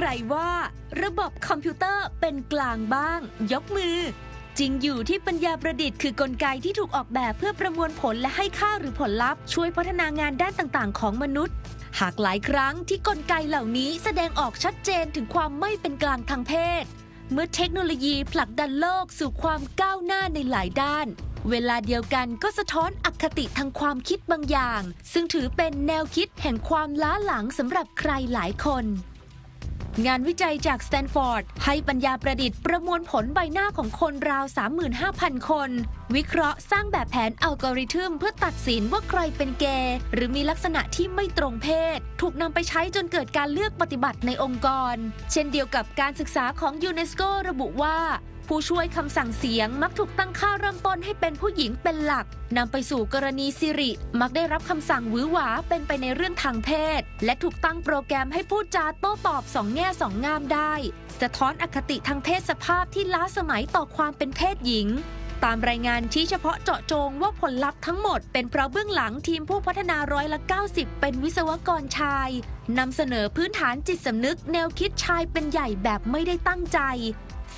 ใครว่า ระบบคอมพิวเตอร์เป็นกลางบ้าง ยกมือ จริงอยู่ที่ปัญญาประดิษฐ์คือกลไกที่ถูกออกแบบเพื่อประมวลผลและให้ค่าหรือผลลัพธ์ ช่วยพัฒนางานด้านต่างๆ ของมนุษย์ หากหลายครั้งที่กลไกเหล่านี้แสดงออกชัดเจนถึงความไม่เป็นกลางทางเพศ เมื่อเทคโนโลยีผลักดันโลกสู่ความก้าวหน้าในหลายด้านเวลาเดียวกันก็สะท้อนอคติทางความคิดบางอย่าง ซึ่งถือเป็นแนวคิดแห่งความล้าหลังสำหรับใครหลายคน งานวิจัยจากสแตนฟอร์ดให้ปัญญาประดิษฐ์ประมวลผลใบหน้าของคนราว 35,000 คน วิเคราะห์สร้างแบบแผนอัลกอริทึมเพื่อตัดสินว่าใครเป็นเกย์หรือมีลักษณะที่ไม่ตรงเพศ ถูกนำไปใช้จนเกิดการเลือกปฏิบัติในองค์กร เช่นเดียวกับการศึกษาของยูเนสโกระบุว่า ผู้ช่วยคำสั่งเสียงมักถูกตั้งค่าเริ่มต้นให้เป็นผู้หญิงเป็นหลักนำไปสู่กรณีสิริ มักได้รับคำสั่งหวือหวาเป็นไปในเรื่องทางเพศ และถูกตั้งโปรแกรมให้พูดจาโต้ตอบสองแง่สองงามได้ สะท้อนอคติทางเพศสภาพที่ล้าสมัยต่อความเป็นเพศหญิงตามรายงานชี้เฉพาะเจาะจงว่าผลลัพธ์ทั้งหมดเป็นเพราะเบื้องหลังทีมผู้พัฒนาร้อยละ 90 เป็นวิศวกรชายนำเสนอพื้นฐานจิตสำนึกแนวคิดชายเป็นใหญ่แบบไม่ได้ตั้งใจ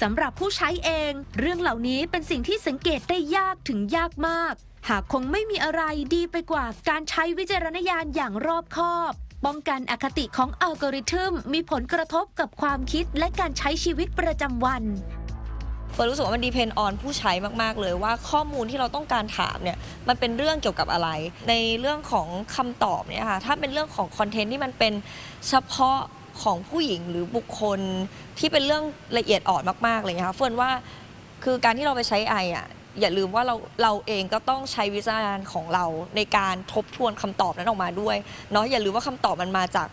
สำหรับผู้ใช้เอง เรื่องเหล่านี้เป็นสิ่งที่สังเกตได้ยากถึงยากมาก หากคงไม่มีอะไรดีไปกว่าการใช้วิจารณญาณอย่างรอบคอบ ป้องกันอคติของอัลกอริทึมมีผลกระทบกับความคิดและการใช้ชีวิตประจำวันเฟิร์นรู้สึกว่ามันดีเพนออนผู้ใช้มาก ๆ เลยว่าข้อมูลที่เราต้องการถามเนี่ยมันเป็นเรื่องเกี่ยวกับอะไร ในเรื่องของคำตอบเนี่ยค่ะถ้าเป็นเรื่องของคอนเทนต์ที่มันเป็นเฉพาะ ของผู้หญิงหรือบุคคลที่เป็นเรื่องละเอียดอ่อนมากๆเลยนะคะเฟิร์นว่าคือการที่เราไปใช้ไออะอย่าลืมว่าเราเราเองก็ต้องใช้วิจารณญาณของเราในการทบทวนคำตอบนั้นออกมาด้วยเนาะอย่าลืมว่าคำตอบมันมาจาก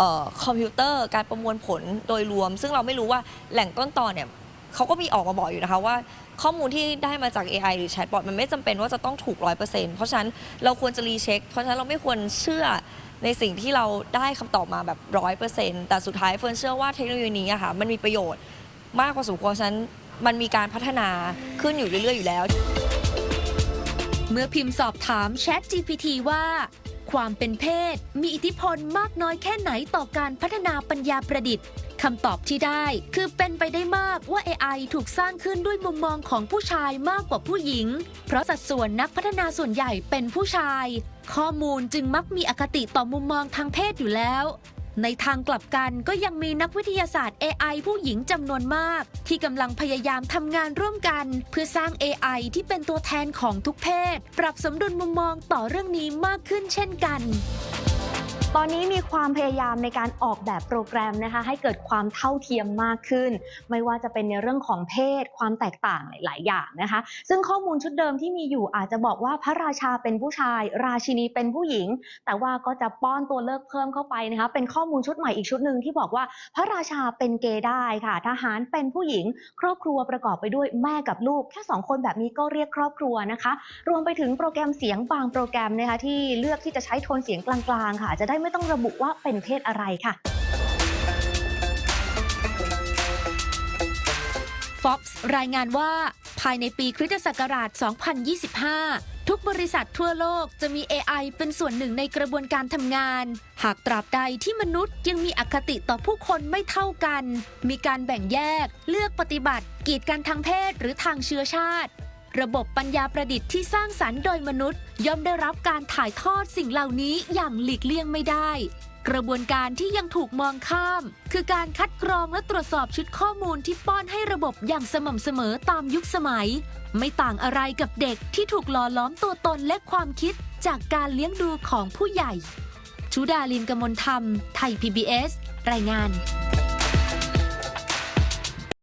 ออคอมพิวเตอร์การประมวลผลโดยรวม ซึ่งเราไม่รู้ว่าแหล่งต้นตอเนี่ยเขาก็มีออกมาบอกอยู่นะคะว่าข้อมูลที่ได้มาจาก AI หรือแชทบอทมันไม่จำเป็นว่าจะต้องถูก100%เพราะฉะนั้นเราควรจะรีเช็ค เพราะฉะนั้นเราไม่ควรเชื่อ ในสิ่งที่เราได้คำตอบมาแบบร้อยเปอร์เซ็นต์แต่สุดท้ายเฟิร์นเชื่อว่าเทคโนโลยีนี้อะค่ะมันมีประโยชน์มากกว่าสมควรฉะนั้นมันมีการพัฒนาขึ้นอยู่เรื่อยๆอยู่แล้ว เมื่อพิมพ์สอบถาม Chat GPT ว่า ความเป็นเพศมีอิทธิพลมากน้อยแค่ไหนต่อการพัฒนาปัญญาประดิษฐ์ คำตอบที่ได้ คือเป็นไปได้มากว่า AI ถูกสร้างขึ้นด้วยมุมมองของผู้ชายมากกว่าผู้หญิง เพราะสัดส่วนนักพัฒนาส่วนใหญ่เป็นผู้ชาย ข้อมูลจึงมักมีอคติต่อมุมมองทางเพศอยู่แล้ว ในทางกลับกันก็ยังมีนักวิทยาศาสตร์ AI ผู้หญิงจำนวนมาก ที่กำลังพยายามทำงานร่วมกัน เพื่อสร้าง AI ที่เป็นตัวแทนของทุกเพศ ปรับสมดุลมุมมองต่อเรื่องนี้มากขึ้นเช่นกัน ตอนนี้มีความพยายามในการออกแบบโปรแกรมนะคะ ให้เกิดความเท่าเทียมมากขึ้น ไม่ว่าจะเป็นในเรื่องของเพศ ความแตกต่างหลาย ๆ อย่างนะคะ ซึ่งข้อมูลชุดเดิมที่มีอยู่อาจจะบอกว่าพระราชาเป็นผู้ชาย ราชินีเป็นผู้หญิง แต่ว่าก็จะป้อนตัวเลือกเพิ่มเข้าไปนะคะ เป็นข้อมูลชุดใหม่อีกชุดหนึ่งที่บอกว่าพระราชาเป็นเกย์ได้ค่ะ ทหารเป็นผู้หญิง ครอบครัวประกอบไปด้วยแม่กับลูกแค่สองคนแบบนี้ก็เรียกครอบครัวนะคะ รวมไปถึงโปรแกรมเสียงบางโปรแกรมนะคะที่เลือกที่จะใช้โทนเสียงกลาง ๆ ค่ะจะได้ไม่ต้องระบุว่าเป็นเพศอะไรค่ะ Fox รายงานว่า ภายในปีคริสตศักราช 2025 ทุกบริษัททั่วโลกจะมี AI เป็นส่วนหนึ่งในกระบวนการทำงาน หากตราบใดที่มนุษย์ยังมีอคติต่อผู้คนไม่เท่ากัน มีการแบ่งแยก เลือกปฏิบัติ กีดกันทางเพศหรือทางเชื้อชาติ ระบบปัญญาประดิษฐ์ที่สร้างสรรค์โดยมนุษย์ ย่อมได้รับการถ่ายทอดสิ่งเหล่านี้อย่างหลีกเลี่ยงไม่ได้ กระบวนการที่ยังถูกมองข้าม คือการคัดกรองและตรวจสอบชุดข้อมูลที่ป้อนให้ระบบอย่างสม่ำเสมอตามยุคสมัย ไม่ต่างอะไรกับเด็กที่ถูกหล่อล้อมตัวตนและความคิดจากการเลี้ยงดูของผู้ใหญ่ชุดาลินกมลธรรม ไทย PBS รายงาน